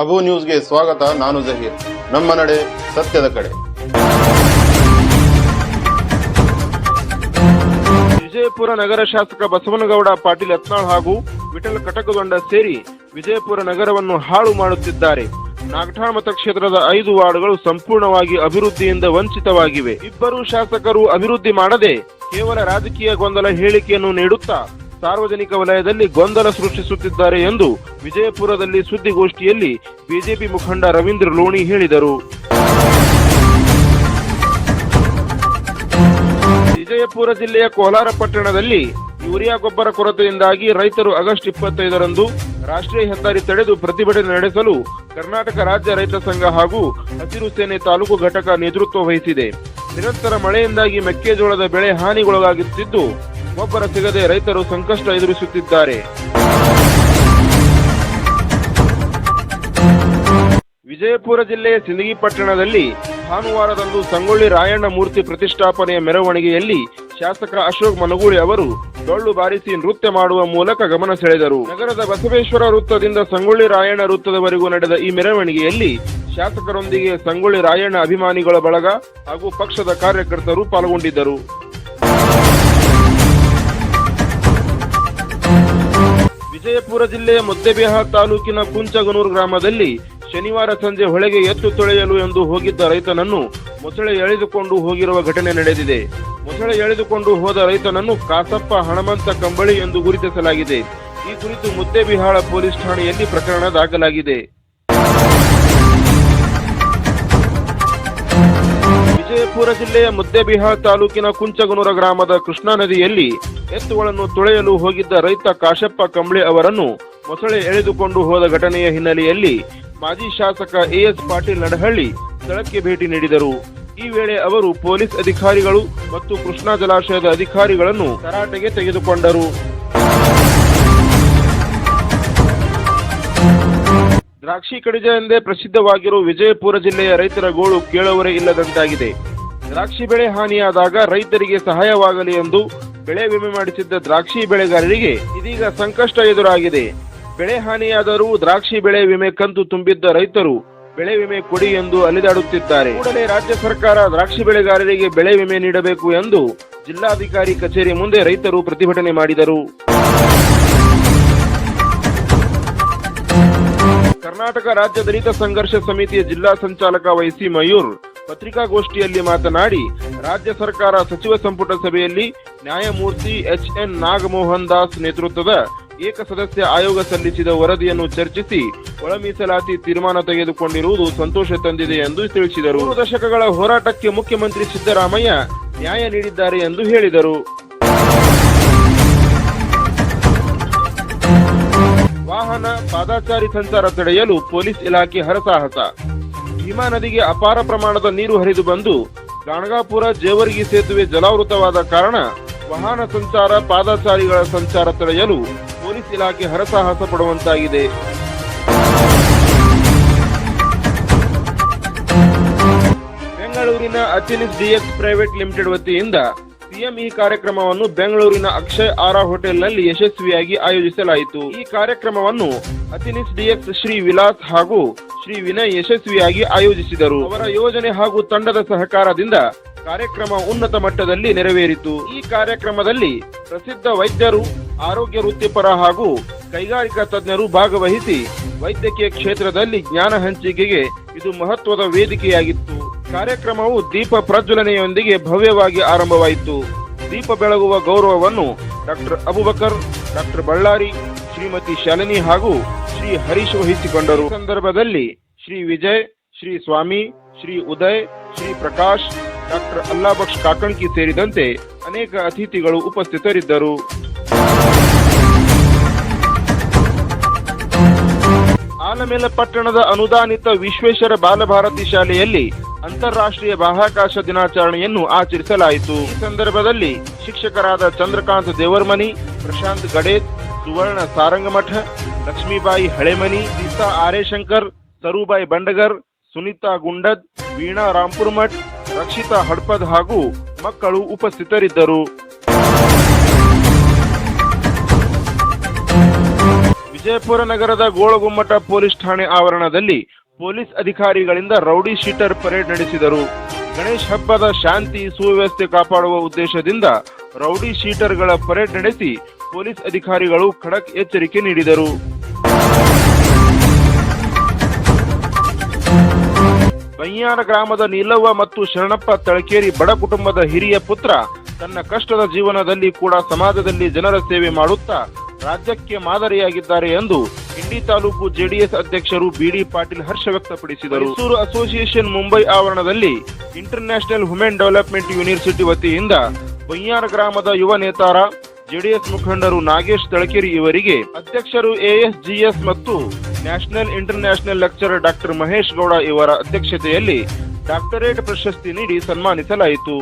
ಅಬು ನ್ಯೂಸ್ಗೆ ಸ್ವಾಗತ, ನಾನು ಜಹೀರ್. ನಮ್ಮ ನಡೆ ಸತ್ಯದ ಕಡೆ. ವಿಜಯಪುರ ನಗರ ಶಾಸಕ ಬಸವನಗೌಡ, ಪಾಟೀಲ್ ಯತ್ನಾಳ್ ಹಾಗೂ ವಿಠಲ್ ಕಟಕದೊಂಡ ಸೇರಿ ವಿಜಯಪುರ ನಗರವನ್ನು ಹಾಳು ಮಾಡುತ್ತಿದ್ದಾರೆ. ನಾಗಠಾಣ ಮತಕ್ಷೇತ್ರದ ಐದು ವಾರ್ಡ್ಗಳು ಸಂಪೂರ್ಣವಾಗಿ ಅಭಿವೃದ್ಧಿಯಿಂದ ವಂಚಿತವಾಗಿವೆ. ಇಬ್ಬರು ಶಾಸಕರು ಅಭಿವೃದ್ಧಿ ಮಾಡದೆ ಕೇವಲ ರಾಜಕೀಯ ಗೊಂದಲ ಹೇಳಿಕೆಯನ್ನು ನೀಡುತ್ತಾ ಸಾರ್ವಜನಿಕ ವಲಯದಲ್ಲಿ ಗೊಂದಲ ಸೃಷ್ಟಿಸುತ್ತಿದ್ದಾರೆ ಎಂದು ವಿಜಯಪುರದಲ್ಲಿ ಸುದ್ದಿಗೋಷ್ಠಿಯಲ್ಲಿ ಬಿಜೆಪಿ ಮುಖಂಡ ರವೀಂದ್ರ ಲೋಣಿ ಹೇಳಿದರು. ವಿಜಯಪುರ ಜಿಲ್ಲೆಯ ಕೋಲಾರ ಪಟ್ಟಣದಲ್ಲಿ ಯೂರಿಯಾ ಗೊಬ್ಬರ ಕೊರತೆಯಿಂದಾಗಿ ರೈತರು ಆಗಸ್ಟ್ ಇಪ್ಪತ್ತೈದರಂದು ರಾಷ್ಟ್ರೀಯ ಹೆದ್ದಾರಿ ತಡೆದು ಪ್ರತಿಭಟನೆ ನಡೆಸಲು ಕರ್ನಾಟಕ ರಾಜ್ಯ ರೈತ ಸಂಘ ಹಾಗೂ ಹಸಿರು ಸೇನೆ ತಾಲೂಕು ಘಟಕ ನೇತೃತ್ವ ವಹಿಸಿದೆ. ನಿರಂತರ ಮಳೆಯಿಂದಾಗಿ ಮೆಕ್ಕೆಜೋಳದ ಬೆಳೆ ಹಾನಿಗೊಳಗಾಗುತ್ತಿದ್ದು ಗೊಬ್ಬರ ಸಿಗದೆ ರೈತರು ಸಂಕಷ್ಟ ಎದುರಿಸುತ್ತಿದ್ದಾರೆ. ವಿಜಯಪುರ ಜಿಲ್ಲೆಯ ಸಿಂದಗಿ ಪಟ್ಟಣದಲ್ಲಿ ಭಾನುವಾರದಂದು ಸಂಗೊಳ್ಳಿ ರಾಯಣ್ಣ ಮೂರ್ತಿ ಪ್ರತಿಷ್ಠಾಪನೆಯ ಮೆರವಣಿಗೆಯಲ್ಲಿ ಶಾಸಕ ಅಶೋಕ್ ಮನಗೂಳಿ ಅವರು ಡೊಳ್ಳು ಬಾರಿಸಿ ನೃತ್ಯ ಮಾಡುವ ಮೂಲಕ ಗಮನ ಸೆಳೆದರು. ನಗರದ ಬಸವೇಶ್ವರ ವೃತ್ತದಿಂದ ಸಂಗೊಳ್ಳಿ ರಾಯಣ್ಣ ವೃತ್ತದವರೆಗೂ ನಡೆದ ಈ ಮೆರವಣಿಗೆಯಲ್ಲಿ ಶಾಸಕರೊಂದಿಗೆ ಸಂಗೊಳ್ಳಿ ರಾಯಣ್ಣ ಅಭಿಮಾನಿಗಳ ಬಳಗ ಹಾಗೂ ಪಕ್ಷದ ಕಾರ್ಯಕರ್ತರು ಪಾಲ್ಗೊಂಡಿದ್ದರು. ವಿಜಯಪುರ ಜಿಲ್ಲೆಯ ಮುದ್ದೆಬಿಹಾಳ್ ತಾಲೂಕಿನ ಕುಂಚಗನೂರು ಗ್ರಾಮದಲ್ಲಿ ಶನಿವಾರ ಸಂಜೆ ಹೊಳೆಗೆ ಎತ್ತು ತೊಳೆಯಲು ಎಂದು ಹೋಗಿದ್ದ ರೈತನನ್ನು ಮೊಸಳೆ ಎಳೆದುಕೊಂಡು ಹೋಗಿರುವ ಘಟನೆ ನಡೆದಿದೆ. ಮೊಸಳೆ ಎಳೆದುಕೊಂಡು ಹೋದ ರೈತನನ್ನು ಕಾಸಪ್ಪ ಹಣಮಂತ ಕಂಬಳಿ ಎಂದು ಗುರುತಿಸಲಾಗಿದೆ. ಈ ಕುರಿತು ಮುದ್ದೆಬಿಹಾಳ ಪೊಲೀಸ್ ಠಾಣೆಯಲ್ಲಿ ಪ್ರಕರಣ ದಾಖಲಾಗಿದೆ. ವಿಜಯಪುರ ಜಿಲ್ಲೆಯ ಮುದ್ದೆಬಿಹಾಳ್ ತಾಲೂಕಿನ ಕುಂಚಗನೂರ ಗ್ರಾಮದ ಕೃಷ್ಣಾ ನದಿಯಲ್ಲಿ ಎತ್ತುಗಳನ್ನು ತೊಳೆಯಲು ಹೋಗಿದ್ದ ರೈತ ಕಾಶಪ್ಪ ಕಂಬಳಿ ಅವರನ್ನು ಮೊಸಳೆ ಎಳೆದುಕೊಂಡು ಹೋದ ಘಟನೆಯ ಹಿನ್ನೆಲೆಯಲ್ಲಿ ಮಾಜಿ ಶಾಸಕ ಎಎಸ್ ಪಾಟೀಲ್ ನಡಹಳ್ಳಿ ಸ್ಥಳಕ್ಕೆ ಭೇಟಿ ನೀಡಿದರು. ಈ ವೇಳೆ ಅವರು ಪೊಲೀಸ್ ಅಧಿಕಾರಿಗಳು ಮತ್ತು ಕೃಷ್ಣಾ ಜಲಾಶಯದ ಅಧಿಕಾರಿಗಳನ್ನು ತರಾಟೆಗೆ ತೆಗೆದುಕೊಂಡರು. ದ್ರಾಕ್ಷಿ ಕಡಿಜ ಎಂದೇ ಪ್ರಸಿದ್ಧವಾಗಿರುವ ವಿಜಯಪುರ ಜಿಲ್ಲೆಯ ರೈತರ ಗೋಳು ಕೇಳುವರೇ ಇಲ್ಲದಂತಾಗಿದೆ. ದ್ರಾಕ್ಷಿ ಬೆಳೆ ಹಾನಿಯಾದಾಗ ರೈತರಿಗೆ ಸಹಾಯವಾಗಲಿ ಎಂದು ಬೆಳೆ ವಿಮೆ ಮಾಡಿಸಿದ್ದ ದ್ರಾಕ್ಷಿ ಬೆಳೆಗಾರರಿಗೆ ಇದೀಗ ಸಂಕಷ್ಟ ಎದುರಾಗಿದೆ. ಬೆಳೆ ಹಾನಿಯಾದರೂ ದ್ರಾಕ್ಷಿ ಬೆಳೆ ವಿಮೆ ಕಂತು ತುಂಬಿದ್ದ ರೈತರು ಬೆಳೆ ವಿಮೆ ಕೊಡಿ ಎಂದು ಅಲಿದಾಡುತ್ತಿದ್ದಾರೆ. ಕೂಡಲೇ ರಾಜ್ಯ ಸರ್ಕಾರ ದ್ರಾಕ್ಷಿ ಬೆಳೆಗಾರರಿಗೆ ಬೆಳೆ ವಿಮೆ ನೀಡಬೇಕು ಎಂದು ಜಿಲ್ಲಾಧಿಕಾರಿ ಕಚೇರಿ ಮುಂದೆ ರೈತರು ಪ್ರತಿಭಟನೆ ಮಾಡಿದರು. ಕರ್ನಾಟಕ ರಾಜ್ಯ ದಲಿತ ಸಂಘರ್ಷ ಸಮಿತಿಯ ಜಿಲ್ಲಾ ಸಂಚಾಲಕ ವೈಸಿ ಮಯೂರ್ ಪತ್ರಿಕಾಗೋಷ್ಠಿಯಲ್ಲಿ ಮಾತನಾಡಿ, ರಾಜ್ಯ ಸರ್ಕಾರ ಸಚಿವ ಸಂಪುಟ ಸಭೆಯಲ್ಲಿ ನ್ಯಾಯಮೂರ್ತಿ ಎಚ್ ಎನ್ ನಾಗಮೋಹನ್ ದಾಸ್ ನೇತೃತ್ವದ ಏಕಸದಸ್ಯ ಆಯೋಗ ಸಲ್ಲಿಸಿದ ವರದಿಯನ್ನು ಚರ್ಚಿಸಿ ಒಳ ಮೀಸಲಾತಿ ತೀರ್ಮಾನ ತೆಗೆದುಕೊಂಡಿರುವುದು ಸಂತೋಷ ತಂದಿದೆ ಎಂದು ತಿಳಿಸಿದರು. ದಶಕಗಳ ಹೋರಾಟಕ್ಕೆ ಮುಖ್ಯಮಂತ್ರಿ ಸಿದ್ದರಾಮಯ್ಯ ನ್ಯಾಯ ನೀಡಿದ್ದಾರೆ ಎಂದು ಹೇಳಿದರು. ವಾಹನ ಪಾದಾಚಾರಿ ಸಂಚಾರ ತಡೆಯಲು ಪೊಲೀಸ್ ಇಲಾಖೆ ಹರಸಾಹಸ ಭೀಮಾ ನದಿಗೆ ಅಪಾರ ಪ್ರಮಾಣದ ನೀರು ಹರಿದು ಬಂದು ಗಾಣಗಾಪುರ ಜೇವರ್ಗಿ ಸೇತುವೆ ಜಲಾವೃತವಾದ ಕಾರಣ ವಾಹನ ಸಂಚಾರ, ಪಾದಾಚಾರಿಗಳ ಸಂಚಾರ ತಡೆಯಲು ಪೊಲೀಸ್ ಇಲಾಖೆ ಹರಸಾಹಸ ಪಡುವಂತಾಗಿದೆ. ಬೆಂಗಳೂರಿನ ಅಚಿನಿಸ್ ಡಿಎಕ್ಸ್ ಪ್ರೈವೇಟ್ ಲಿಮಿಟೆಡ್ ವತಿಯಿಂದ ಸಿಎಂ ಈ ಕಾರ್ಯಕ್ರಮವನ್ನು ಬೆಂಗಳೂರಿನ ಅಕ್ಷಯ್ ಆರಾ ಹೋಟೆಲ್ನಲ್ಲಿ ಯಶಸ್ವಿಯಾಗಿ ಆಯೋಜಿಸಲಾಯಿತು. ಈ ಕಾರ್ಯಕ್ರಮವನ್ನು ಅತಿನಿಸ್ ಡಿಎಕ್ಸ್ ಶ್ರೀ ವಿಲಾಸ್ ಹಾಗೂ ಶ್ರೀ ವಿನಯ್ ಯಶಸ್ವಿಯಾಗಿ ಆಯೋಜಿಸಿದರು. ಅವರ ಯೋಜನೆ ಹಾಗೂ ತಂಡದ ಸಹಕಾರದಿಂದ ಕಾರ್ಯಕ್ರಮ ಉನ್ನತ ಮಟ್ಟದಲ್ಲಿ ನೆರವೇರಿತು. ಈ ಕಾರ್ಯಕ್ರಮದಲ್ಲಿ ಪ್ರಸಿದ್ಧ ವೈದ್ಯರು, ಆರೋಗ್ಯ ವೃತ್ತಿಪರ ಹಾಗೂ ಕೈಗಾರಿಕಾ ತಜ್ಞರು ಭಾಗವಹಿಸಿ ವೈದ್ಯಕೀಯ ಕ್ಷೇತ್ರದಲ್ಲಿ ಜ್ಞಾನ ಹಂಚಿಕೆಗೆ ಇದು ಮಹತ್ವದ ವೇದಿಕೆಯಾಗಿತ್ತು. ಕಾರ್ಯಕ್ರಮವು ದೀಪ ಪ್ರಜ್ವಲನೆಯೊಂದಿಗೆ ಭವ್ಯವಾಗಿ ಆರಂಭವಾಯಿತು. ದೀಪ ಬೆಳಗುವ ಗೌರವವನ್ನು ಡಾಕ್ಟರ್ ಅಬುಬಕರ್, ಡಾಕ್ಟರ್ ಬಳ್ಳಾರಿ, ಶ್ರೀಮತಿ ಶಾಲಿನಿ ಹಾಗೂ ಶ್ರೀ ಹರೀಶ್ ವಹಿಸಿಕೊಂಡರು. ಸಂದರ್ಭದಲ್ಲಿ ಶ್ರೀ ವಿಜಯ್, ಶ್ರೀ ಸ್ವಾಮಿ, ಶ್ರೀ ಉದಯ್, ಶ್ರೀ ಪ್ರಕಾಶ್, ಡಾಕ್ಟರ್ ಅಲ್ಲಾಬಕ್ಷ್ ಕಾಕಣ್ಕಿ ಸೇರಿದಂತೆ ಅನೇಕ ಅತಿಥಿಗಳು ಉಪಸ್ಥಿತರಿದ್ದರು. ಆಲಮೇಲ ಪಟ್ಟಣದ ಅನುದಾನಿತ ವಿಶ್ವೇಶ್ವರ ಬಾಲಭಾರತಿ ಶಾಲೆಯಲ್ಲಿ ಅಂತಾರಾಷ್ಟ್ರೀಯ ಬಾಹ್ಯಾಕಾಶ ದಿನಾಚರಣೆಯನ್ನು ಆಚರಿಸಲಾಯಿತು. ಈ ಸಂದರ್ಭದಲ್ಲಿ ಶಿಕ್ಷಕರಾದ ಚಂದ್ರಕಾಂತ್ ದೇವರ್ಮನಿ ಪ್ರಶಾಂತ್ ಗಡೇತ್ ಸುವರ್ಣ ಸಾರಂಗಮಠ, ಲಕ್ಷ್ಮೀಬಾಯಿ ಹಳೆಮನಿ ಸೀತಾ ಆರೇಶಂಕರ್ ಸರುಬಾಯಿ ಬಂಡಗರ್, ಸುನೀತಾ ಗುಂಡದ್, ವೀಣಾ ರಾಂಪುರ್ಮಠ್, ರಕ್ಷಿತಾ ಹಡ್ಪದ್ ಹಾಗೂ ಮಕ್ಕಳು ಉಪಸ್ಥಿತರಿದ್ದರು. ವಿಜಯಪುರ ನಗರದ ಗೋಳಗುಮ್ಮಟ ಪೊಲೀಸ್ ಠಾಣೆ ಆವರಣದಲ್ಲಿ ಪೊಲೀಸ್ ಅಧಿಕಾರಿಗಳಿಂದ ರೌಡಿ ಶೀಟರ್ ಪರೇಡ್ ನಡೆಸಿದರು. ಗಣೇಶ್ ಹಬ್ಬದ ಶಾಂತಿ ಸುವ್ಯವಸ್ಥೆ ಕಾಪಾಡುವ ಉದ್ದೇಶದಿಂದ ರೌಡಿ ಶೀಟರ್ಗಳ ಪರೇಡ್ ನಡೆಸಿ ಪೊಲೀಸ್ ಅಧಿಕಾರಿಗಳು ಖಡಕ್ ಎಚ್ಚರಿಕೆ ನೀಡಿದರು. ಬಯ್ಯಾರ ಗ್ರಾಮದ ನೀಲವ್ವ ಮತ್ತು ಶರಣಪ್ಪ ತಳಕೇರಿ ಬಡ ಕುಟುಂಬದ ಹಿರಿಯ ಪುತ್ರ ತನ್ನ ಕಷ್ಟದ ಜೀವನದಲ್ಲಿ ಕೂಡ ಸಮಾಜದಲ್ಲಿ ಜನರ ಸೇವೆ ಮಾಡುತ್ತಾ ರಾಜ್ಯಕ್ಕೆ ಮಾದರಿಯಾಗಿದ್ದಾರೆ ಎಂದು ಇಂಡಿ ತಾಲೂಕು ಜೆಡಿಎಸ್ ಅಧ್ಯಕ್ಷರು ಬಿಡಿ ಪಾಟೀಲ್ ಹರ್ಷ ವ್ಯಕ್ತಪಡಿಸಿದರು. ಮೈಸೂರು ಅಸೋಸಿಯೇಷನ್ ಮುಂಬೈ ಆವರಣದಲ್ಲಿ international women development university ವತಿಯಿಂದ ಬಯ್ಯಾರ ಗ್ರಾಮದ ಯುವ ನೇತಾರ, ಜೆಡಿಎಸ್ ಮುಖಂಡರು ನಾಗೇಶ್ ತಳಕೇರಿ ಇವರಿಗೆ ಅಧ್ಯಕ್ಷರು ಎಎಸ್ಜಿಎಸ್ ಮತ್ತು national international lecturer doctor Mahesh Gowda ಇವರ ಅಧ್ಯಕ್ಷತೆಯಲ್ಲಿ ಡಾಕ್ಟರೇಟ್ ಪ್ರಶಸ್ತಿ ನೀಡಿ ಸನ್ಮಾನಿಸಲಾಯಿತು.